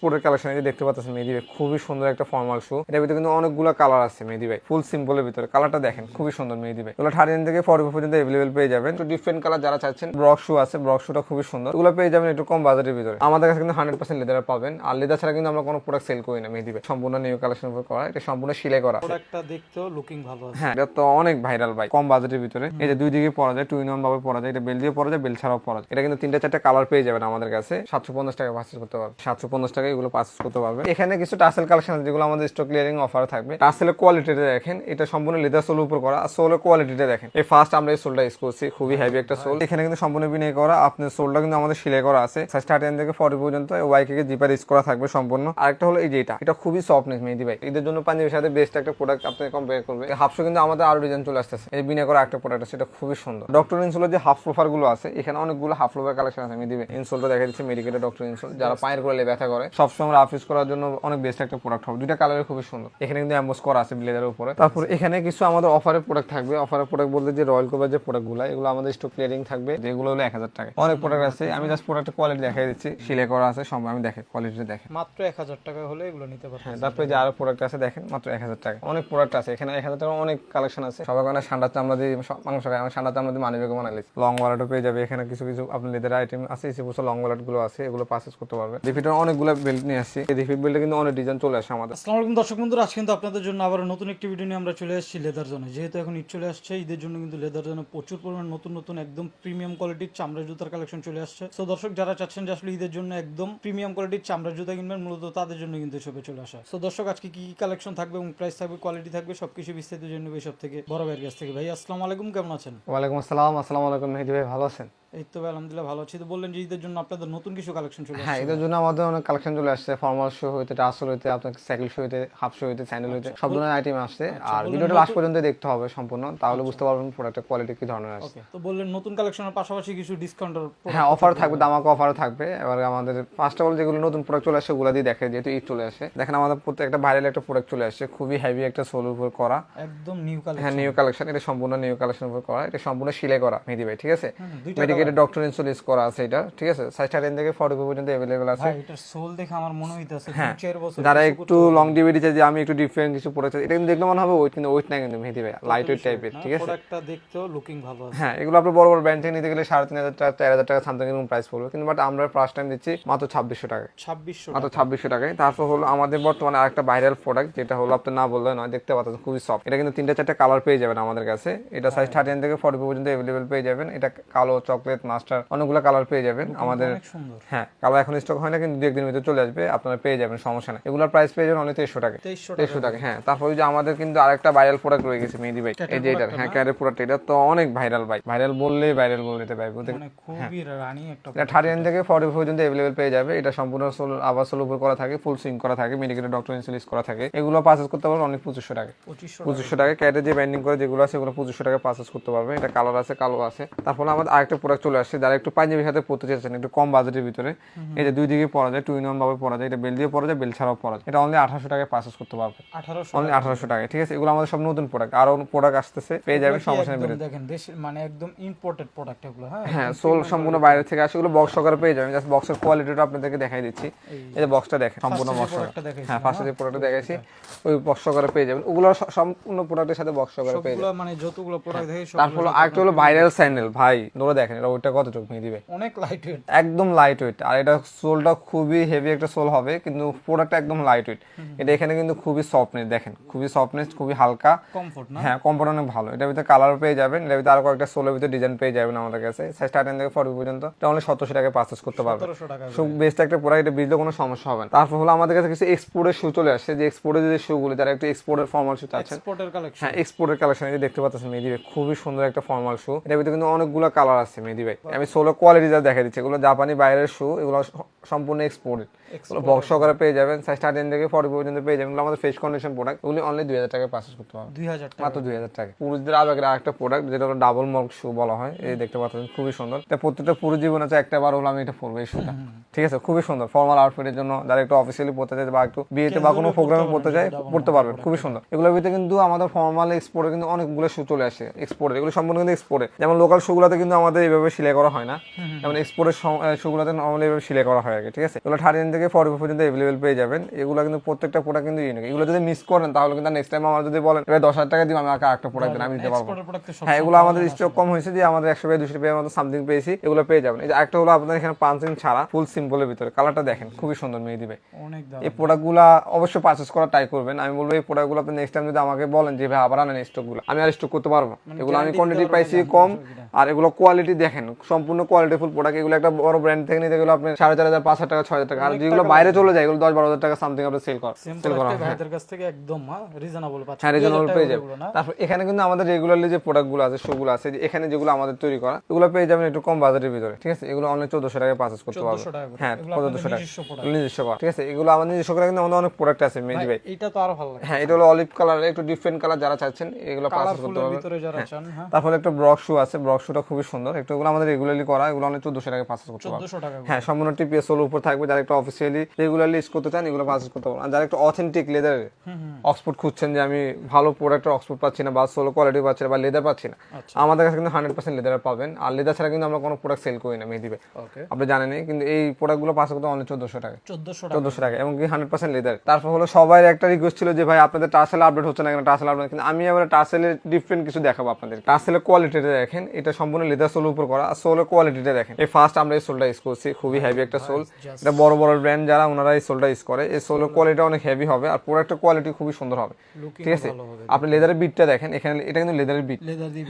এক্সপোর্টের কালেকশন এই দেখতে পাচ্ছেন মেহেদি ভাই খুবই সুন্দর একটা ফর্মাল শু এটার ভিতরে কিন্তু অনেকগুলো কালার আছে মেহেদি ভাই ফুল সিম্পলের ভিতরে। কালারটা দেখেন খুবই সুন্দর মেহেদি ভাই। এগুলো থার্টিন থেকে ফর্টি পর্যন্ত অ্যাভেলেবেল পেয়ে যাবেন। তো ডিফারেন্ট কালার যারা চাচ্ছেন ব্রক শু আছে ব্রক শুটা খুবই সুন্দর। এগুলো পেয়ে যাবেন একটু কম বাজারের ভিতরে। আমাদের কাছে কিন্তু হান্ড্রেড পার্সেন্ট লেদার পাবেন। আর লেদার ছাড়া কিন্তু আমরা কোনো প্রোডাক্ট সেল করি না মেহেদি ভাই। সম্পূর্ণ নিউ কালেকশন উপর করা। এটা সম্পূর্ণ সিলাই করা। প্রোডাক্টটা দেখতেও লুকিং ভালো আছে। হ্যাঁ এটা তো অনেক ভাইরাল ভাই কম বাজেটের ভিতরে। এই যে দুই দিকে পরা যায় টু ইন ওয়ান ভাবে পরা যায় এটা বেল দিয়ে পরা যায় বেল ছাড়াও পরা যায়। এটা কিন্তু তিনটা চারটা কালার পেয়ে যাবেন আমাদের কাছে। সাতশো পঞ্চাশ টাকা পার্চেস করতে পারবে সাতশো পঞ্চাশ টাকা এগুলো পার্চেস করতে পারবে। এখানে কিছু টাসেল কালেকশন আছে যেগুলো আমাদের স্টক ক্লিয়ারিং অফার থাকবে। টাসেলের কোয়ালিটিটা দেখেন এটা সম্পূর্ণ লেদার সোল উপর করা। আর সোলের কোয়ালিটিটা দেখেন এই ফার্স্ট আমরা এই সোলটা ইউজ করছি খুবই হেভি একটা সোল এখানে কিন্তু সম্পূর্ণ বিনয় করা আপনার সোলটা কিন্তু আমাদের সিলাই করা আছে। স্টার্টিং থেকে ফর্টি পর্যন্ত ওয়াই কে জিপার ইউজ করা থাকবে সম্পূর্ণ। আরেকটা হলো এই যে এটা এটা খুবই সফটনেস মেহেদি ভাই। এদের জন্য পাঞ্জাবির সাথে বেস্ট একটা প্রোডাক্ট আপনি কম্পেয়ার করবে। হাফশো কিন্তু আমাদের আরও ডিজাইন চলে আসতেছে। এই বিনয় করা একটা প্রোডাক্ট আছে এটা খুবই সুন্দর। ডক্টর ইনসোলের যে হাফ প্রোফারগুলো আছে এখানে অনেকগুলো হাফ প্রোফার কালেকশন আছে মেহেদি ভাই। ইনসোলটা দেখা দিচ্ছে মেডিকেটের ডক্টর ইনসোল যারা পায়ের করলে ব্যথা করে সবসময় ইউজ করার জন্য অনেক বেস্ট একটা প্রোডাক্ট হবে। দুইটা কালারে খুবই সুন্দর। এখানে কিন্তু অ্যাম্বোস করা আছে ব্লেজারের উপরে। তারপর এখানে কিছু আমাদের অফারের প্রোডাক্ট থাকবে। অফারের প্রোডাক্ট বলতে যে রয়্যাল কোবার যে প্রোডাক্টগুলো এগুলো আমাদের স্টক ক্লিয়ারিং থাকবে। যেগুলো হলো এক হাজার টাকা। অনেক প্রোডাক্ট আছে। আমি জাস্ট প্রোডাক্টের কোয়ালিটি দেখাই দিচ্ছি। সিলাই করা আছে সব আমি দেখে কোয়ালিটি দেখে মাত্র এক হাজার টাকা হলে এগুলো নিতে পারবেন হ্যাঁ তারপরে যে আরও প্রোডাক্ট আছে দেখেন মাত্র এক হাজার টাকা। অনেক প্রোডাক্ট আছে। এখানে এক হাজার টাকা অনেক কালেকশন আছে। সবাই কারণে ঠান্ডা চামড়া দিয়ে মাংস খায় আমি ঠান্ডা চামড়া দিয়ে মানি ব্যাগে বানাই লং ওয়ালেটও পেয়ে যাবে। এখানে কিছু কিছু আপনার লেদার আইটেম আছে। এসে বছর লং ওয়ালেটগুলো আছে। এগুলো পারচেস করতে পারবে। রিফিটের অনেকগুলো বেল্ট নিয়ে আসছি। এই রিফিট বেল্টে কিন্তু অনেক ডিজাইন চলে আসে আমাদের। আসসালামু আলাইকুম দর্শক বন্ধুরা আজ কিন্তু আপনাদের জন্য আবার নতুন একটি ভিডিও নিয়ে আমরা চলে এসেছি লেদার জোনে যেহেতু এখন ঈদ চলে আসছে ঈদের জন্য কিন্তু লেদার জোনে প্রচুর পরিমাণ নতুন নতুন একদম প্রিমিয়াম কোয়ালিটির চামড়া জুতার কালেকশন চলে আসছে। তো দর্শক যারা চাচ্ছেন যে আসলে ঈদের জন্য একদম প্রিমিয়াম কোয়ালিটির চামড়া জুতা কিনবেন মূলত তাদের জন্য কিন্তু এসবে চলে আসা। তো দর্শক আজকে কি কি কালেকশন থাকবে এবং প্রাইস থাকবে কোয়ালিটি থাকবে সবকিছু বিস্তারিত জন্য সব থেকে। বড় ভাইয়ের কাছ থেকে। ভাই আসসালামু আলাইকুম কেমন আছেন? ওয়ালাইকুম আসসালাম আসসালামু আলাইকুম মেহেদি ভাই ভালো আছেন? এই তো আলহামদুলিল্লাহ ভালো আছি। তো বললেন যে ঈদের জন্য আপনাদের নতুন কিছু কালেকশন চলে হ্যাঁ জন্য আমাদের অনেক কালেকশন চলে আসছে। ফর্মাল শু হইতে টাসল হইতে আপনার সাইকেল শু হইতে হাফ শু হইতে স্যান্ডেল হইতে সব ধরনের আইটেম আসছে। আর ভিডিওটা লাস্ট পর্যন্ত দেখতে হবে সম্পূর্ণ। তাহলে বুঝতে পারবেন প্রোডাক্টের কোয়ালিটি কি ধরনের ওকে তো বললেন নতুন কালেকশনের পাশাপাশি কিছু ডিসকাউন্টের হ্যাঁ অফার থাকবে দামাকা অফারও থাকবে। এবার আমাদের ফার্স্ট অফ অল যেগুলো নতুন প্রোডাক্ট চলে আসে ওগুলো দিয়ে দেখে যেহেতু ঈদ চলে আসে। দেখেন আমাদের প্রত্যেকটা ভাইরাল একটা প্রোডাক্ট চলে আসছে খুবই হেভি একটা সোল উপর করা। একদম নিউ কালেকশন হ্যাঁ নিউ কালেকশন এটা সম্পূর্ণ নিউ কালেকশন উপর করা। এটা সম্পূর্ণ সিলাই করা মেহেদি ভাই ঠিক আছে? মেডিকেটের ডক্টর ইনসুল ইউজ করা আছে এটা ঠিক আছে? সাইজ থার্টিন থেকে ফর্টি পর্যন্ত অ্যাভেলেবেল আছে। ভাই এটার সোল দেখে আমার মনে হইতাছে হ্যাঁ। চার বছর যারা একটু লং ডিভিডি চাই যে আমি একটু ডিফারেন্ট কিছু পড়েছি এটা কিন্তু দেখলে মনে হবে ওইট কিন্তু ওইট না কিন্তু মেহেদি ভাই লাইট ওয়েট টাইপের ঠিক আছে? প্রোডাক্টটা দেখতেও লুকিং ভালো আছে। হ্যাঁ এগুলো আপনি বড় বড় ব্র্যান্ড থেকে নিতে গেলে সাড়ে তিন হাজার টাকা চার হাজার টাকা সামথিং এরকম প্রাইস পড়বে। কিন্তু বাট আমরা ফার্স্ট টাইম দিচ্ছি মাত্র ছাব্বিশশো টাকায়। ছাব্বিশশো মাত্র ছাব্বিশশো টাকায়। তারপর হলো আমাদের বর্তমানে আরেকটা ভাইরাল প্রোডাক্ট যেটা হলো আপনি না বললে নয় দেখতে পাচ্ছেন খুবই সফট এটা কিন্তু তিনটা চারটা কালার পেয়ে যাবেন আমাদের কাছে। এটা সাইজ থার্টিন থেকে ফর্টি পর্যন্ত অ্যাভেলেবেল পেয়ে যাবেন। এটা কালো চকলেট মাস্টার অনেকগুলো কালার পেয়ে যাবেন। আমাদের হ্যাঁ কালার এখন স্টক হয় না কিন্তু দু একদিনের ভিতরে চলে আসবে আপনারা পেয়ে যাবেন সমস্যা নেই। এগুলোর প্রাইস পেয়ে যাবেন অনেক তেইশশো টাকা তেইশশো টাকা। হ্যাঁ। তারপর যে আমাদের কিন্তু আরেকটা ভাইরাল প্রোডাক্ট রয়ে গেছে মেহেদি ভাই। এই যে এটা হ্যাঁ ক্যারের প্রোডাক্ট এটা তো অনেক ভাইরাল ভাই। ভাইরাল বললেই ভাইরাল বলে দিতে পারব মানে খুবই রানি একটা এটা থার্টি থেকে ফর্টি পর্যন্ত অ্যাভেলেবেল পেয়ে যাবে। এটা সম্পূর্ণ সোল আবার সোল উপর করা থাকে ফুল সুইং করা থাকে মেডিকেটের ডক্টর ইনসুলিস করা থাকে। এগুলো পারচেস করতে পারবেন অনেক পঁচিশশো টাকা। পঁচিশশো টাকা ক্যাটে যে ব্যান্ডিং করে যেগুলো আছে সেগুলো পঁচিশশো টাকা পারচেস করতে পারবে এটা কালার আছে কালো আছে। তারপর আমাদের আরেকটা প্রোডাক্ট চলে আসছে যারা একটু পাঞ্জাবির সাথে পড়তে চাইছেন একটু কম বাজেটের ভিতরে। যে দুই দিকে পরা যায় টু ইন ওয়ান ভাবে পরা যায় এটা বেল দিয়ে পরা যায় বেল ছাড়াও পরা যায়। এটা অনলি আঠারোশো টাকায় পারচেস করতে পারবে। অনলি আঠারোশো টাকায় ঠিক আছে? এগুলো আমাদের সব নতুন প্রোডাক্ট আরও প্রোডাক্ট আসতেছে পেয়ে যাবেন সমস্যা নেই দেখেন দেশ মানে একদম ইম্পোর্টেড প্রোডাক্ট এগুলো হ্যাঁ? হ্যাঁ সোল সম্পূর্ণ বাইরে থেকে আসে ওগুলো বক্স সহকারে পেয়ে যাবেন। জাস্ট বক্সের কোয়ালিটিটা আপনাদেরকে দেখাই দিচ্ছি। এই যে বক্সটা দেখেন সম্পূর্ণ বক্স হ্যাঁ ফার্স্টে যে প্রোডাক্ট দেখাইছি ওই বক্স সহকারে পেয়ে যাবেন। ওগুলো সম্পূর্ণ প্রোডাক্টের সাথে বক্স সহকারে পেয়ে যাবেন। মানে যতগুলো প্রোডাক্ট দেখে সব তারপর হলো আরেকটা হলো ভাইরাল স্যান্ডেল ভাই ধরে দেখেন এটা ওইটা কত চোখ দিবে? অনেক লাইট ওয়েট একদম লাইট ওয়েট আর এটা সোলটা খুবই হেভি একটা সোল হবে কিন্তু প্রোডাক্টটা একদম লাইট ওয়েট এটা এখানে কিন্তু খুবই সফটনেস দেখেন খুবই সফটনেস খুবই হালকা। কমফোর্ট না? হ্যাঁ কম্পোর্ট অনেক ভালো। এটার ভিতরে কালার পেয়ে যাবেন এটার ভিতরে আরও কয়েকটা সোলের ভিতরে ডিজাইন পেয়ে যাবেন আমাদের কাছে। সাইজ স্টার্টিং থেকে ফর্টি পর্যন্ত এটা অনলি সতেরোশো টাকায় পারচেস করতে পারবেন। সতেরোশো টাকা সব বেস্ট একটা প্রোডাক্ট এটা বিজলে কোনো সমস্যা হবে না। তারপর হলো আমাদের কাছে কিছু এক্সপোর্টের শু চলে আসছে। যে এক্সপোর্টের যে শুগুলো যারা একটু এক্সপোর্টের ফর্মাল শু চাচ্ছেন। এক্সপোর্টের কালেকশন হ্যাঁ এক্সপোর্টের কালেকশন এই যে দেখতে পাচ্ছেন ভাই খুবই সুন্দর একটা ফর্মাল শু এটার ভিতরে কিন্তু অনেকগুলো কালার আছে ভাই আমি সোলো কোয়ালিটি যা দেখা দিচ্ছি এগুলো জাপানি বাইরের শু এগুলো সম্পূর্ণ এক্সপোর্টেড বক্স সহকারে পেয়ে যাবেন সাইজ থার্টিন থেকে ফর্টি পর্যন্ত পেয়ে যাবেন। আমাদের ফেস কন্ডিশন প্রোডাক্ট এগুলি অনলি দুই হাজার টাকায় পারচেস করতে পারবেন। দুই হাজার মাত্র দুই হাজার টাকা পুরুষদের আবেগের আরেকটা প্রোডাক্ট যেটা হলো ডাবল মল্ক শু বলা হয়। এই দেখতে পাচ্ছেন খুবই সুন্দর। এটা প্রত্যেকটা পুরুষ জীবনে আছে একটা বার হলো আমি এটা পরবো এই শুটা ঠিক আছে খুবই সুন্দর। ফর্মাল আউটফিটের জন্য যারা একটু অফিসিয়ালি পড়তে বা একটু বিয়েতে বা কোনো প্রোগ্রামে পড়তে চাই পড়তে পারবেন খুবই সুন্দর। এগুলোর ভিতরে কিন্তু আমাদের ফর্মাল এক্সপোর্টে কিন্তু অনেকগুলো শু চলে আসে। এক্সপোর্টে এগুলো সম্পূর্ণ কিন্তু এক্সপোর্টে যেমন লোকাল শুগুলোতে কিন্তু আমাদের এইভাবে এভাবে সিলাই করা হয় না। যেমন এক্সপোর্টের শুগুলোতে নর্মালি এভাবে সিলাই করা হয় কি ঠিক আছে? এগুলো থার্টি থেকে ফর্টি পর্যন্ত অ্যাভেলেবেল পেয়ে যাবেন। এগুলো কিন্তু প্রত্যেকটা প্রোডাক্ট কিন্তু ইউনিক এগুলো যদি মিস করেন তাহলে কিন্তু নেক্সট টাইম আমার যদি বলেন এবার দশ হাজার টাকা দিব আমি আরেকটা প্রোডাক্ট দেন আমি দিতে পারব। হ্যাঁ এগুলো আমাদের স্টক কম হয়েছে যে আমাদের একশো দুশো টাকা মতো সামথিং পেয়েছি এগুলো পেয়ে যাবেন। এই যে একটা হলো আপনাদের এখানে পাঁচ দিন ছাড়া ফুল সিম্পলের ভিতরে। কালারটা দেখেন খুবই সুন্দর মেয়ে দিবে অনেক এই প্রোডাক্টগুলো অবশ্যই পারচেস করা ট্রাই করবেন। আমি বলব এই প্রোডাক্টগুলো আপনি নেক্সট টাইম যদি আমাকে বলেন যে ভাই আবার আনেন স্টকগুলো আমি আর স্টক করতে পারব এগুলো আমি কোয়ান্টিটি পাইছি কম। আর এগুলো কোয়ালিটি দেখেন সম্পূর্ণ কোয়ালিটি ফুল প্রোডাক্ট এগুলো একটা বড় ব্র্যান্ড থেকে নিতে গেলে আপনি সাড়ে চার হাজার পাঁচ হাজার টাকা ছয় হাজার টাকা। আর যেগুলো বাইরে চলে যায় এগুলো দশ বারো হাজার টাকা সামথিং আপনি সেল কর সেল করা হয়। ভাইদের কাছ থেকে একদম রিজনেবল পাচ্ছেন হ্যাঁ রিজনেবল পেয়ে যাবে তারপর এখানে কিন্তু আমাদের রেগুলারলি যে প্রোডাক্টগুলো আছে শোগুলো আছে এখানে যেগুলো আমাদের তৈরি করা এগুলো পেয়ে যাবেন একটু কম বাজেটের ভিতরে ঠিক আছে? এগুলো অনেক চোদ্দশো টাকায় পারচেস করতে পারবেন। 1400 টাকা হ্যাঁ এগুলো আপনাদের চোদ্দশো টাকা। নিজস্ব করা ঠিক আছে? এগুলো আমাদের নিজস্ব করা কিন্তু আমাদের অনেক প্রোডাক্ট আছে মেজি ভাই এইটা তো আরও ভালো লাগে। হ্যাঁ এটা হলো অলিভ কালার একটু ডিফারেন্ট কালার যারা চাচ্ছেন এগুলো পারচেস করতে পারবেন। ভিতরে যারা চান হ্যাঁ। তারপরে একটা ব্রক শু আছে ব্রক শুটা খুবই সুন্দর। একটু এগুলো আমাদের রেগুলারলি করা এগুলো অনেক চোদ্দশো টাকায় পারচেস করতে পারবেন। 1400 টাকা। হ্যাঁ সম্পূর্ণ টিপিএস হলো উপর থাকবে যারা একটু অফিসিয়ালি রেগুলারলি ইউজ করতে চান এগুলো পারচেস করতে পারবেন। আর যারা একটু অথেন্টিক লেদার অক্সফোর্ড খুঁজছেন যে আমি ভালো প্রোডাক্টের অক্সফোর্ড পাচ্ছি না বা সোলো কোয়ালিটি পাচ্ছি না বা লেদার পাচ্ছি না আচ্ছা। আমাদের কাছে কিন্তু হান্ড্রেড পার্সেন্ট লেদার পাবেন। আর লেদার ছাড়া কিন্তু আমরা কোনো প্রোডাক্ট সেল করি না মেহেদিবে আপনি জানেনই কিন্তু এই প্রোডাক্টগুলো পাশে করতে অনেক চোদ্দশো টাকা। 1400 চোদ্দশো টাকা এবং কি হান্ড্রেড পার্সেন্ট লেদার তারপর হলো সবাই একটা রিকোয়েস্ট ছিল যে ভাই আপনাদের টার্সেল আপডেট হচ্ছে না কেন? টার্সেল আপডেট কিন্তু আমি আবার টার্সেলের ডিফারেন্ট কিছু দেখাবো আপনাদের টার্সেলের কোয়ালিটিটা দেখেন এটা সম্পূর্ণ লেদার সোল উপর করা। আর সোলের কোয়ালিটিটা দেখেন। এই ফার্স্ট আমরা এই সোলটা ইউজ করছি খুবই হেভি একটা সোল এটা বড় বড় ব্র্যান্ড যারা ওনারা এই সোলটা ইউজ করে এই সোলের কোয়ালিটি অনেক হেভি হবে আর প্রোডাক্টের কোয়ালিটি খুবই সুন্দর হবে। ঠিক আছে? আপনি লেদারের বিটটা দেখেন এখানে এটা কিন্তু লেদারের বিট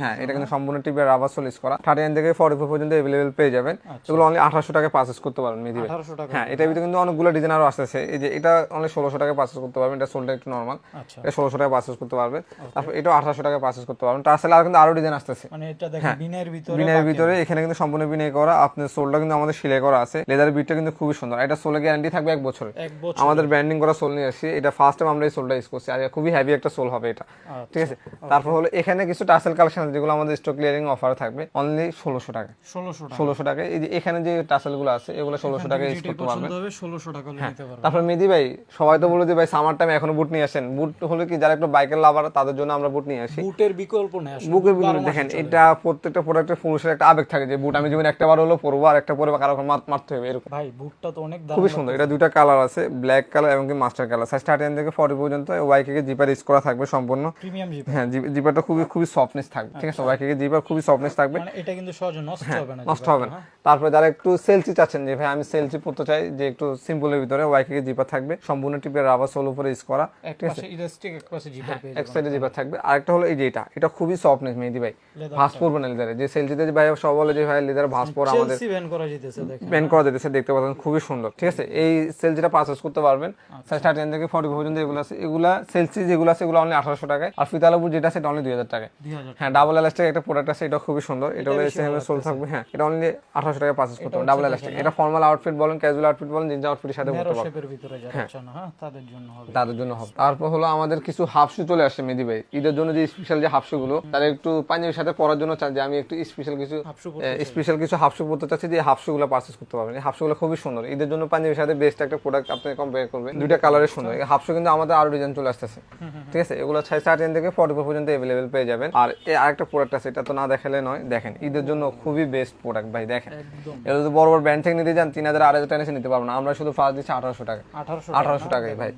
হ্যাঁ এটা কিন্তু সম্পূর্ণ টিপের রাবার সোল ইউজ করা। থার্টি নাইন থেকে ফর্টি ফোর পর্যন্ত অ্যাভেলেবেল পেয়ে যাবেন। আচ্ছা। এগুলো অনলি আঠারোশো টাকায় পারচেস করতে পারবেন মেদিবে হ্যাঁ এটার ভিতরে কিন্তু অনেকগুলো ডিজাইন আরও আসতেছে। এই যে এটা অনলি ষোলোশো টাকায় পারচেস করতে পারবেন এটা সোলটা একটু নর্মাল আচ্ছা। এটা ষোলোশো টাকা পারচেস করতে পারবেন। তারপর এটাও আঠারোশো টাকায় পারচেস করতে পারবেন। তার সাথে আর কিন্তু আরও ডিজাইন আসতেছে। মানে এটা দেখেন বিনের ভিতরে বিনের ভিতরে এখানে কিন্তু সম্পূর্ণ বিনয় করা। আপনার সোলটা কিন্তু আমাদের সেলাই করা আছে। লেদারের বিটটা কিন্তু খুবই সুন্দর। এটা সোলে গ্যারান্টি থাকবে এক বছরের। বছর আমাদের ব্র্যান্ডিং করা সোল নিয়ে আসছি। এটা ফার্স্ট টাইম আমরা এই সোলটা ইউজ করছি। আর খুবই হেভি একটা সোল হবে এটা। আচ্ছা। ঠিক আছে? তারপর হলো এখানে কিছু টার্সেল কালেকশন আছে যেগুলো আমাদের স্টক ক্লিয়ারিং অফার থাকবে। অনলি ষোলোশো টাকা 1600 টাকা। ষোলোশো টাকা এই যে এখানে যে টার্সেলগুলো আছে এগুলো ষোলোশো টাকা ইউজ করতে হবে 1600 টাকা পারবেন তারপর মেদি ভাই সবাই তো বলে যে ভাই সামার টাইম এখনও বুট নিয়ে আসেন। বুট হলো কি যারা একটু বাইকের লাভার তাদের জন্য আমরা বুট নিয়ে আসি। বুটের বিকল্প নেই বুকের ভিতরে দেখেন এটা প্রত্যেকটা প্রোডাক্টের পুরুষের একটা আবেগ থাকে। যে বুট আমি জীবনে একটা বার হলো পরবো আর একটা পরে কারও মার- মারতে হবে এরকম। ভাই বুটটা তো অনেক দাম খুবই সুন্দর। এটা দুইটা কালার আছে ব্ল্যাক কালার এবং কি মাস্টার কালার সাইজ থার্টি থেকে ফর্টি পর্যন্ত ওয়াইকে জিপার ইউজ করা থাকবে সম্পূর্ণ। হ্যাঁ জিপারটা খুবই খুবই সফটনেস থাকবে ঠিক আছে? ওয়াইকে জিপার খুবই সফটনেস থাকবে। মানে এটা কিন্তু সহজে নষ্ট হবে না হ্যাঁ, নষ্ট হবে না। তারপরে যারা একটু সেলসি চাচ্ছেন যে ভাই আমি সেলসি পড়তে চাই যে একটু সিম্পলের ভিতরে ওয়াইকে জিপার থাকবে সম্পূর্ণ টিপের রাবার সোল উপরে ইউজ করা পাশে ইলাস্টিক এক সাইডে জিপার থাকবে। আরেকটা হলো এই যে এটা এটা খুবই সফটনেস মেহেদি ভাই। ভাস পড়বে না লেদারে যে সেলসিতে যে ভাই সব বলে যে ভাই লেদার ভাস পড়ে আমাদের ব্যান করা যেতেছে দেখতে পাচ্ছেন? খুবই সুন্দর ঠিক আছে? এই সেল যেটা পারচেস করতে পারবেন সাইজ থার্টি থেকে ফর্টি পর্যন্ত এগুলো আছে। এগুলা সেলসি যেগুলো আছে এগুলো অনলি আঠারোশো টাকায়। আর ফিতালাপুর যেটা আছে এটা অনলি দুই হাজার টাকায়। হ্যাঁ ডাবল এলাস্টিক একটা প্রোডাক্ট আছে এটা খুবই সুন্দর। এটা হলো এসএম এর সোল থাকবে হ্যাঁ। এটা অনলি আঠারোশো টাকায় পারচেস করতে হবে ডাবল এলাস্টিক এটা ফর্মাল আউটফিট বলেন ক্যাজুয়াল আউটফিট বলেন জিন্স আউটফিটের সাথে পড়তে পারবেন। শেপের ভিতরে যারা চান হ্যাঁ তাদের জন্য হবে। তাদের জন্য হবে। তারপর হলো আমাদের কিছু হাফ শু চলে আসে মেদি ভাই। ঈদের জন্য যে স্পেশাল যে হাফ শু গুলো তারা একটু পাঞ্জাবির সাথে পরার জন্য চান যে আমি একটু স্পেশাল কিছু স্পেশাল কিছু হাফ শু পড়তে চাচ্ছি যে হাফ শু গুলো পারচেস করতে পারবেন। এই হাফ শু গুলো খুবই সুন্দর। ঈদের জন্য পাঞ্জাবির সাথে বেস্ট একটা প্রোডাক্ট আপনি কম্পেয়ার করবেন দুইটা কালারের সুন্দর। এই হাফ শু কিন্তু আমাদের আরও ডিজাইন চলে আসতেছে। ঠিক আছে? এগুলো ছয় সাড়ে টেন থেকে ফোর পর্যন্ত অ্যাভেলেবেল পেয়ে যাবেন। আর এই আরেকটা প্রোডাক্ট আছে এটা তো না দেখালে নয়। দেখেন ঈদের জন্য খুবই বেস্ট প্রোডাক্ট ভাই দেখেন। এটা যদি বড় বড় ব্র্যান্ড থেকে নিতে যান তিন হাজার আড়াই টাকা নিতে পারব না। আমরা শুধু ফার্স্ট দিচ্ছি আঠারোশো টাকা। 1800 আঠারোশো টাকায় ভাই।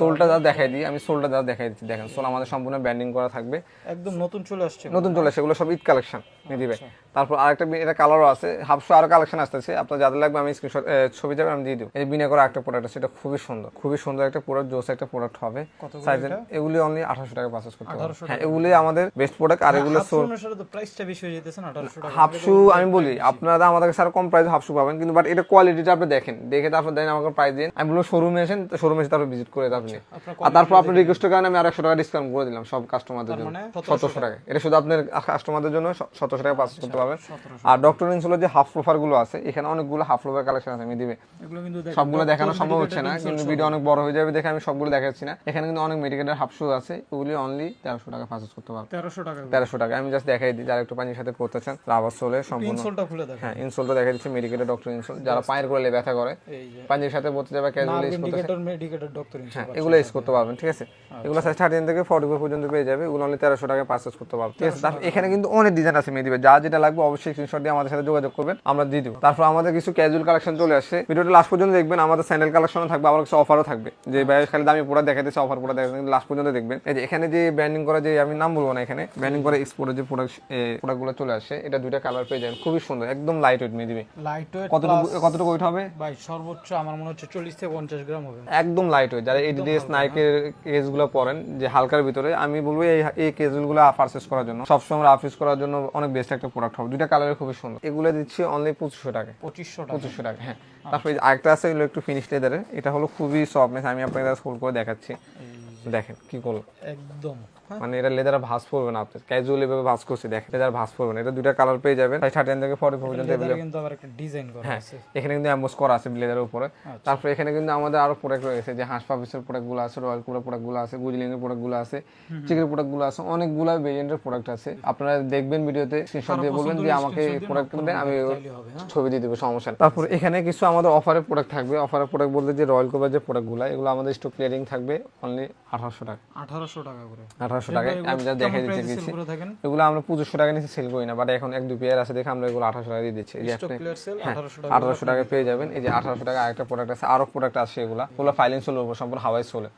সোলটা যা দেখাই দিই আমি সোলটা যা দেখাই দিচ্ছি। দেখেন সোল আমাদের সম্পূর্ণ ব্যান্ডিং করা থাকবে। একদম নতুন চলে আসছে। নতুন চলে আসে এগুলো সব ঈদ কালেকশন দিবে তারপর আরেকটা এটা কালারও আছে। হাফশো আরও কালেকশন আসতেছে। আপনার যাদের লাগবে আমি স্ক্রিনশট ছবি যাবে আমি দিয়ে দিব। এই বিনা করা একটা প্রোডাক্ট আছে এটা খুবই সুন্দর। খুবই সুন্দর একটা প্রোডাক্ট জোস একটা প্রোডাক্ট হবে। সাইজের এগুলি অনলি আঠারোশো টাকা পারচেস করতে হবে। হ্যাঁ এগুলি আমাদের বেস্ট প্রোডাক্ট আর এগুলো অনুসারে তো প্রাইসটা বেশি হয়ে যেতেছে না 1800 টাকা। হাফশু আমি বলি আপনারা আমাদের কাছে আরও কম প্রাইস হাফশু পাবেন কিন্তু বাট এটা কোয়ালিটিটা আপনি দেখেন। দেখে তারপর দেন আমাকে প্রাইস দিন। আমি বলব শোরুমে এসেন শোরুমে এসে তারপর ভিজিট করে আপনি আপনার আর তারপর আপনার রিকোয়েস্টের কারণে আমি আর একশো টাকা ডিসকাউন্ট করে দিলাম সব কাস্টমারদের জন্য। মানে সতেরোশো টাকা। এটা শুধু আপনার কাস্টমারদের জন্য সতেরোশো টাকা পারচেস করতে পারবেন। আর ডক্টর ইনসুলের যে হাফ প্রোফারগুলো আছে এখানে অনেকগুলো হাফ প্রোফার কালেকশন আছে আমি দিবে এগুলো কিন্তু সবগুলো দেখানো সম্ভব হচ্ছে না কিন্তু ভিডিও অনেক বড় হয়ে যাবে দেখে আমি সবগুলো দেখাচ্ছি না। এখানে কিন্তু অনেক মেডিকেটের হাফ শু আছে ওগুলি অনলি তেরোশো টাকা পারচেস করতে পারবেন 1300 টাকা তেরোশো টাকা আমি জাস্ট দেখাই দিই যারা একটু পানির সাথে করতে চান রাবার সোলে সম্পূর্ণ ইনসোলটা খুলে দেখেন হ্যাঁ ইনসোলটা দেখা দিচ্ছে মেডিকেটের ডক্টর ইনসোল। যারা পায়ের করলে ব্যথা করে এই যে। পাঞ্জির সাথে পড়তে যাবে ক্যাজুয়াল ইউজ করতে মেডিকেটর ডক্টর ইনসোল হ্যাঁ এগুলো ইউজ করতে পারবেন ঠিক আছে? এগুলো সাইজ থার্টিন থেকে ফর্টি ফোর পর্যন্ত পেয়ে যাবে এগুলো অনলি তেরোশো টাকা পারচেস করতে পারবেন ঠিক আছে এখানে কিন্তু অনেক ডিজাইন আছে মেদিবে যা যেটা লাগবে অবশ্যই স্ক্রিনশট দিয়ে আমাদের সাথে যোগাযোগ করবেন আমরা দিয়ে দিব। তারপর আমাদের কিছু ক্যাজুয়াল কালেকশন চলে আসছে ভিডিওটা লাস্ট পর্যন্ত দেখবেন আমাদের স্যান্ডেল কালেকশনও থাকবে আবার কিছু অফারও থাকবে। যে ভাই খালি দামি পুরো দেখাইতেছে অফার পুরো দেখাচ্ছে লাস্ট পর্যন্ত দেখবেন। এই যে এখানে যে ব্যান্ডিং করা যে আমি নাম বলব না এখানে ব্যান্ডিং করে এক্সপোর্টের যে প্রোডাক্ট প্রোডাক্টগুলো চলে আসে এটা দুইটা কালার পেয়ে যাবেন। খুবই সুন্দর একদম লাইট ওয়েট মেয়ে দিবে লাইট ওয়েট কতটুকু কতটুকু ওয়েট হবে? ভাই সর্বোচ্চ আমার মনে হচ্ছে চল্লিশ থেকে পঞ্চাশ গ্রাম হবে। একদম লাইট ওয়েট যারা এডিডিএস নাইকের কেসগুলো পরেন যে হালকার ভিতরে আমি বলব এই এই কেসগুলো পারচেস করার জন্য। সবসময় আফিস করার জন্য অনেক বেস্ট একটা প্রোডাক্ট হবে। দুইটা কালারে খুবই সুন্দর। এগুলো দিচ্ছি অনলি পঁচিশশো টাকা পঁচিশশো টাকা পঁচিশশো টাকা হ্যাঁ। তারপরে আরেকটা আছে একটু ফিনিশ লেদারের এটা হলো খুবই সফটনেস আমি আপনাকে স্কুল করে দেখাচ্ছি। দেখেন কি করল? একদম। হ্যাঁ। মানে এটা লেদার ভাঁজ পড়বে না আপনার। ক্যাজুয়ালি ভাবে ভাঁজ করছে দেখেন লেদার ভাঁজ পড়বে না। এটা দুইটা কালার পেয়ে যাবেন। থার্টি থেকে ফর্টি পর্যন্ত কিন্তু আবার একটা ডিজাইন করা হ্যাঁ আছে। এখানে কিন্তু অ্যাম্বোস করা আছে লেদারের উপরে। তারপরে এখানে কিন্তু আমাদের আরও প্রোডাক্ট রয়েছে যে হাঁস পাপিসের প্রোডাক্টগুলো আছে রয়্যাল কুলার প্রোডাক্টগুলো আছে গুজলিং এর প্রোডাক্টগুলো আছে চিকের প্রোডাক্টগুলো আছে অনেকগুলো ভেরিয়েন্টের প্রোডাক্ট আছে। আপনারা দেখবেন ভিডিওতে স্ক্রিনশট দিয়ে বলবেন যে আমাকে প্রোডাক্ট দেন আমি হ্যাঁ। ছবি দিয়ে দেবো সমস্যা তারপর এখানে কিছু আমাদের অফারের প্রোডাক্ট থাকবে। অফারের প্রোডাক্ট বলতে যে রয়্যাল কোভার যে প্রোডাক্টগুলো এগুলো আমাদের স্টক ক্লিয়ারিং থাকবে। অনলি আঠারোশো টাকা। আঠারোশো টাকা করে। আঠারোশো টাকা আমি যা দেখে দিতে সেল গেছি করে থাকেন? এগুলো আমরা পঁচিশশো টাকা নিচে সেল করি না বাট এখন এক দু পেয়ার আছে দেখে আমরা এগুলো আঠারোশো টাকা দিয়ে দিচ্ছি। হ্যাঁ, আঠারোশো টাকা পেয়ে যাবেন। এই যে আঠারোশো টাকা আরেকটা প্রোডাক্ট আছে আরও প্রোডাক্ট আছে এগুলো। ওগুলো ফাইলিং সম্পূর্ণ হাওয়াই হালকা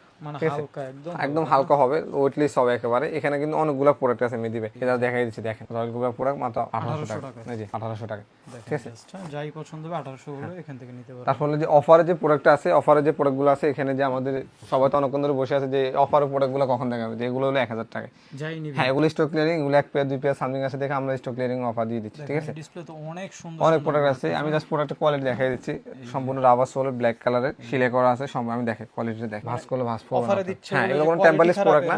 একদম একদম হালকা হবে ওয়েটলেস হবে একেবারে। এখানে কিন্তু অনেকগুলো প্রোডাক্ট আছে মেদিবে এটা দেখাই দিচ্ছি দেখেন। রয়্যালগুলা প্রোডাক্ট মাত্র আঠারোশো টাকা। যে আঠারোশো টাকা। দেখেন just, হ্যাঁ, যাই পছন্দ হবে আঠারোশো গুলো এখান থেকে নিতে পারবেন। তারপরে যে অফারে যে প্রোডাক্ট আছে অফারে যে প্রোডাক্টগুলো আছে এখানে যে আমাদের সবাই তো অনেকক্ষণ ধরে বসে আছে যে অফারের প্রোডাক্টগুলো কখন দেখাবে? যে এগুলো হলো এক হাজার টাকা যাই নিবি। হ্যাঁ এগুলো স্টক ক্লিয়ারিং এগুলো এক পেয়ার দুই পেয়ার সামথিং আছে দেখে আমরা স্টক ক্লিয়ারিং অফার দিয়ে দিচ্ছি ঠিক আছে? ডিসপ্লে তো অনেক সুন্দর অনেক প্রোডাক্ট আছে। আমি জাস্ট প্রোডাক্টের কোয়ালিটি দেখাই দিচ্ছি। সম্পূর্ণ রাবার সোল ব্ল্যাক কালারের সিলে করা আছে সব আমি দেখে কোয়ালিটি দেখ ভাস করলে ভাস পাবো অফারে দিচ্ছে হ্যাঁ এগুলো কোনো টেম্পারলেস প্রোডাক্ট না।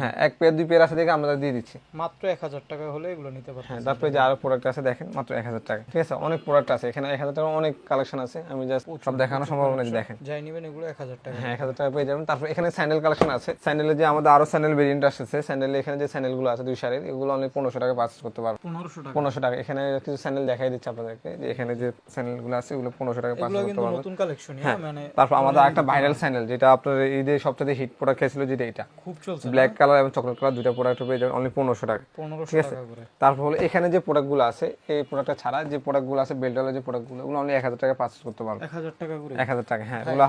হ্যাঁ এক পেয়ার দুই পেয়ার আছে দেখে আমরা দিয়ে দিচ্ছি। মাত্র এক হাজার টাকা হলে এগুলো নিতে পারবেন হ্যাঁ তারপরে যে আরও প্রোডাক্ট আছে দেখেন মাত্র এক হাজার টাকা। ঠিক আছে অনেক প্রোডাক্ট আছে। এখানে এক হাজার টাকার অনেক কালেকশন আছে। আমি জাস্ট সব দেখানো সম্ভব না দেখেন। যাই নিবেন এগুলো এক হাজার টাকা। হ্যাঁ এক হাজার টাকা পেয়ে যাবেন। তারপর এখানে স্যান্ডেল কালেকশন আছে। স্যান্ডেলের যে আমাদের আরও স্যান্ডেল ভেরিয়েন্ট আসছে স্যান্ডেলের এখানে যে স্যান্ডেলগুলো আছে দুই শাড়ির এগুলো অনলি পনেরোশো টাকা পারচেস করতে পারবেন। পনেরোশো টাকা। পনেরোশো টাকা। এখানে কিছু স্যান্ডেল দেখাই দিচ্ছে আপনাদেরকে যে এখানে যে স্যান্ডেলগুলো আছে এগুলো পনেরোশো টাকা এগুলো পারচেস করতে পারবেন। নতুন কালেকশন মানে তারপর আমাদের একটা ভাইরাল স্যান্ডেল যেটা আপনার ঈদের সবচেয়ে হিট প্রোডাক্ট খেয়েছিল যেটা এটা। খুব চলছে ব্ল্যাক কালার এবং চকলেট কালার দুটো প্রোডাক্ট পেয়ে যাবেন অনলি পনেরোশো টাকা। ঠিক আছে? তারপর হলো এখানে যে প্রোডাক্টগুলো আছে এই প্রোডাক্টটা ছাড়া যে প্রোডাক্টগুলো আছে বেল্টালের যে প্রোডাক্টগুলো ওগুলো অনলি এক হাজার টাকা পার্চেস করতে পারবেন। এক হাজার টাকা করে? এক হাজার টাকা হ্যাঁ এগুলো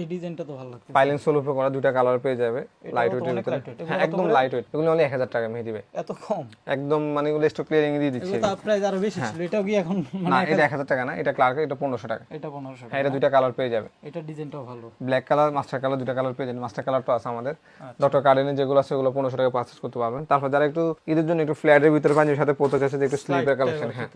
এই ডিজাইনটা তো ভালো লাগছে পাইলিং সোল উপরে করা দুটা কালার পেয়ে যাবে লাইট অনেক হ্যাঁ একদম লাইট ওয়েট এগুলো অনলি এক হাজার টাকা মেয়ে দিবে এত কম? একদম মানে এগুলো স্টক ক্লিয়ারিং দিয়ে দিচ্ছে। তো প্রাইস আরও বেশি ছিল এটাও কি এখন মানে না এটা এক হাজার টাকা না এটা ক্লার্কের এটা পনেরোশো টাকা। এটা পনেরোশো হ্যাঁ এটা দুইটা কালার পেয়ে যাবে। এটা ডিজাইনটাও ভালো। ব্ল্যাক কালার মাস্টার কালার দুটা কালার পেয়ে যাবেন মাস্টার কালারটা আছে আমাদের। ডক্টর কার্ডেনের যেগুলো আছে ওগুলো পনেরোশো টাকা পারচেস করতে পারবেন। তারপর যারা একটু ঈদের জন্য একটু ফ্ল্যাটের ভিতরে পাঞ্জাবির সাথে পড়তে চাইছে একটু স্লিপের কালেকশন হ্যাঁ।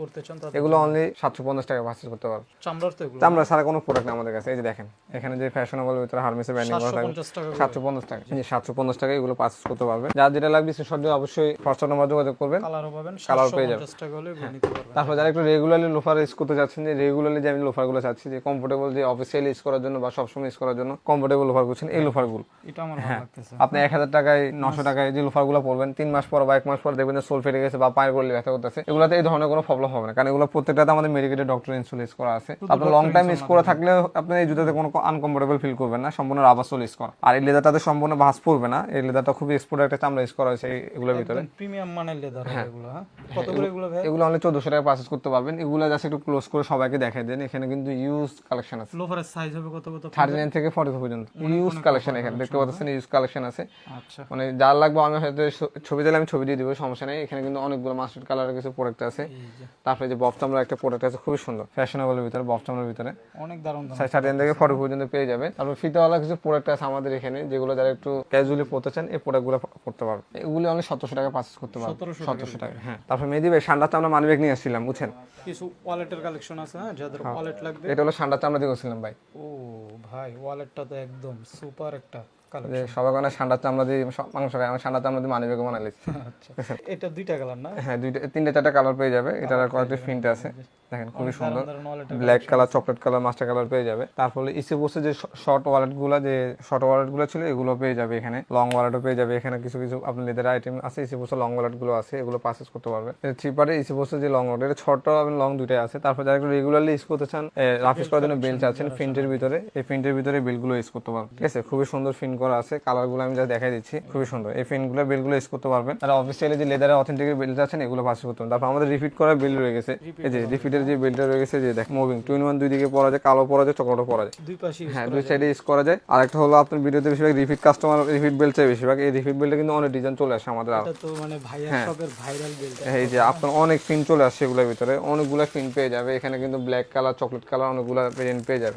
এগুলো অনলি সাতশো পঞ্চাশ টাকা পারচেস করতে পারবেন। চামড়ার তো এগুলো তা আমরা সারা কোনো প্রোডাক্ট না আমাদের কাছে। এই যে দেখেন এখানে যে ফ্যাশনেবল ভিতরে হারমেসের ব্যান্ডিং করা থাকবে। পঞ্চাশ টাকা করে। সাতশো পঞ্চাশ টাকা। যে সাতশো পঞ্চাশ টাকা এগুলো পারচেস করতে পারবে যার যেটা লাগবে সেটা অবশ্যই হোয়াটসঅ্যাপ নাম্বার যোগাযোগ করবেন। কালারও পাবেন কালার পেয়ে যাবেন। পারবেন। তারপর যারা একটু রেগুলারলি লোফার ইউজ করতে চাচ্ছেন যে রেগুলারলি যে আমি লোফারগুলো চাচ্ছি যে কমফোর্টেবল যে অফিসিয়ালি ইউজ করার জন্য বা সবসময় ইউজ করার জন্য কমফোর্টেবল লোফার করছেন এই লোফারগুলো এটা আমার হ্যাঁ। ভালো লাগতেছে। আপনি এক হাজার টাকায় নশো টাকায় যে লোফারগুলো পড়বেন তিন মাস পর বা এক মাস পর দেখবেন যে সোল ফেটে গেছে বা পায়ের করলে ব্যথা করতেছে। এগুলোতে এই ধরনের কোনো প্রবলেম হবে না। কারণ এগুলো প্রত্যেকটাতে আমাদের মেডিকেটেড ডক্টর ইন্সুরেন্স করা আছে। আপনার লং টাইম ইউজ করে থাকলে আপনি এই জুতাতে কোনো আনকমফোর্টেবল ফিল করবেন না সম্পূর্ণ রাবার সোল ইউজ করা। আর এই লেদারটাতে সম্পূর্ণ ভাঁজ পড়বে না এই লেদারটা খুবই এক্সপোর্ট একটা চামড়া ইউজ করা হয়েছে এগুলোর ভিতরে। প্রিমিয়াম মানের লেদার এগুলো হ্যাঁ? কত করে এগুলো ভাই? এগুলো অনলি চোদ্দশো টাকা পারচেস করতে পারবেন। এগুলো জাস্ট একটু ক্লোজ করে সবাইকে দেখাই দেন এখানে কিন্তু ইউজ কালেকশন আছে। লোফারের সাইজ হবে কত কত? থার্টি নাইন থেকে ফর্টি পর্যন্ত। ইউজ কালেকশন এখানে দেখতে পাচ্ছেন ইউজ কালেকশন আছে। আচ্ছা। মানে যার লাগবে আমি হয়তো ছবি দিলে আমি ছবি দিয়ে দিব সমস্যা নেই। এখানে কিন্তু অনেকগুলো মাস্টার্ড কালারের কিছু প্রোডাক্ট আছে। তারপরে যে বফ চামড়ার একটা প্রোডাক্ট আছে খুবই সুন্দর। ফ্যাশনেবলের ভিতরে বফ চামড়ার ভিতরে। অনেক দারুণ নাইন থেকে ফর্টি পর্যন্ত পেয়ে যাবে। তারপর ফিতাওয়ালা কিছু প্রোডাক্ট আছে আমাদের এখানে যেগুলো যারা একটু ক্যাজুয়ালি পড়তে চান এই প্রোডাক্টগুলো করতে পারবে। এগুলি অনেক সতেরোশো টাকা পারচেস করতে পারবে। সতেরোশো টাকা। হ্যাঁ। তারপর মেহেদি ভাই সান্ডা চামড়া মানিব্যাগ নিয়ে আসছিলাম বুঝছেন? কিছু ওয়ালেটের কালেকশন আছে হ্যাঁ যাদের ওয়ালেট লাগবে। এটা হলো দিয়ে করছিলাম ভাই। ও ভাই ওয়ালেটটা তো একদম সুপার একটা চামড়া দিয়ে মাংস চামড়া দিয়ে বানাইছি আচ্ছা। এটা দুইটা কালার না? হ্যাঁ দুইটা তিনটা চারটা কালার পেয়ে যাবে। এটার কয়েকটা প্রিন্ট আছে। দেখেন খুবই সুন্দর। Black colour chocolate colour master colour পেয়ে যাবে। তারপরে ইসে বসে যে শর্ট ওয়ালেটগুলো যে শর্ট ওয়ালেটগুলো ছিল এগুলো পেয়ে যাবে এখানে। লং ওয়ালেটও পেয়ে যাবে এখানে। কিছু কিছু আপনার লেদার আইটেম আছে ইসে বসে লং ওয়ালেটগুলো আছে এগুলো পারচেস করতে পারবে থ্রিপারে ইসে বসে যে লং ওয়ালেট এটা ছোট এবং লং দুইটাই আছে। তারপর যারা একটু রেগুলারলি ইউজ করতে চান রাফ ইউজ করার জন্য বেল চাচ্ছেন প্রিন্টের ভিতরে। এই প্রিন্টের ভিতরে বেলগুলো ইউজ করতে পারবেন। ঠিক আছে? খুবই সুন্দর ফিন করা আছে। কালারগুলো আমি যা দেখাই দিচ্ছি খুবই সুন্দর। এই ফিনগুলো বেলগুলো ইউজ করতে পারবেন। তারা অফিসিয়ালি যে লেদারের অথেন্টিক বেল চাচ্ছেন এগুলো পারচেস করতে পারবেন। তারপর আমাদের রিপিট করা বেল রয়ে গেছে। এই যে রিপিটের যে বেলটা রয়ে গেছে যে দেখ মুভিং টু ইন ওয়ান দুই দিকে পরা যায় কালো পরা যায় চকলেটও পরা যায়। দুই পাশে হ্যাঁ দুই সাইডে ইউজ করা যায়। আর একটা হলো আপনার ভিডিওতে বেশিরভাগ রিপিট কাস্টমার রিপিট বেল চাই বেশিরভাগ। এই রিপিট বেলটা কিন্তু অনেক ডিজাইন চলে আসে আমাদের আর। এটা তো মানে হ্যাঁ। শপের ভাইরাল বেলটা এই যে আপনার অনেক ফিন চলে আসছে এগুলোর ভিতরে। অনেকগুলো ফিন পেয়ে যাবে। এখানে কিন্তু ব্ল্যাক কালার চকলেট কালার অনেকগুলো ভেরিয়েন্ট পেয়ে যাবে।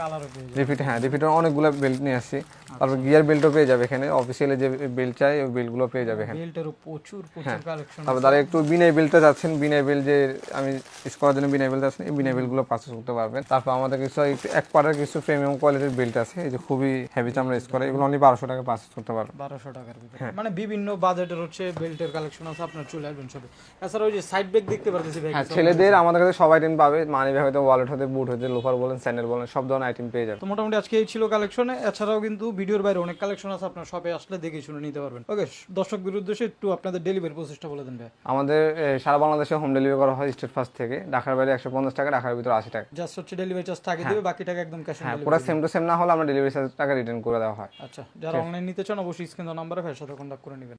রিপিট হ্যাঁ রিপিটের অনেকগুলো বেল্ট নিয়ে আসছি তারপর গিয়ার বেল্টও পেয়ে যাবে এখানে। অফিসিয়ালি যে বেল্ট চাই ওই বেল্টগুলো পেয়ে যাবে এখানে। বেল্টেরও প্রচুর হ্যাঁ। প্রচুর কালেকশন তারপর যারা একটু বিনাই বেলটা যাচ্ছেন। বিনাই বেল যে আমি ইউজ করার জন্য বিনাই বেল যাচ্ছেন এই বিনাই বেলগুলো পারচেস করতে পারবেন। তারপর আমাদের কিছু এক পার্টের কিছু প্রিমিয়াম কোয়ালিটির বেল্ট আছে এই যে খুবই হেভি চামড়া ইউজ করে এগুলো অনলি বারোশো টাকা পারচেস করতে পারবেন। বারোশো টাকার ভিতরে। হ্যাঁ। মানে বিভিন্ন বাজেটের হচ্ছে বেল্টের কালেকশন আছে আপনার চলে আসবেন সবে। এছাড়া ওই যে সাইড ব্যাগ দেখতে পারতেছি হ্যাঁ ছেলেদের আমাদের কাছে সব আইটেম পাবে মানি ব্যাগ হতে ওয়ালেট হতে বুট হতে লোফার বলেন স্যান্ডেল বলেন সব ধরনের আইটেম পেয়ে যাবে তো মোটামুটি আজকে এই ছিল কালেকশনে এছাড়াও কিন্তু ভিডিওর বাইরে অনেক কালেকশন আছে আপনার শপে আসলে দেখে শুনে নিতে পারবেন। ওকে দর্শক বিরুদ্ধে একটু আপনাদের ডেলিভারি প্রসেসটা বলে দেন ভাই। আমাদের সারা বাংলাদেশে হোম ডেলিভারি করা হয় স্টেট ফার্স্ট থেকে। ঢাকার বাইরে একশো পঞ্চাশ টাকা রাখার ভিতরে আশি টাকা। জাস্ট হচ্ছে ডেলিভারি চার্জ থাকে দিবে বাকি টাকা একদম ক্যাশ হ্যাঁ পুরো সেম টু সেম না হলে আমরা ডেলিভারি চার্জ টাকা রিটার্ন করে দেওয়া হয়। আচ্ছা যারা অনলাইন নিতে চান অবশ্যই স্ক্রিন নাম্বারে ভাইয়ের সাথে কন্ট্যাক্ট করে নেবেন।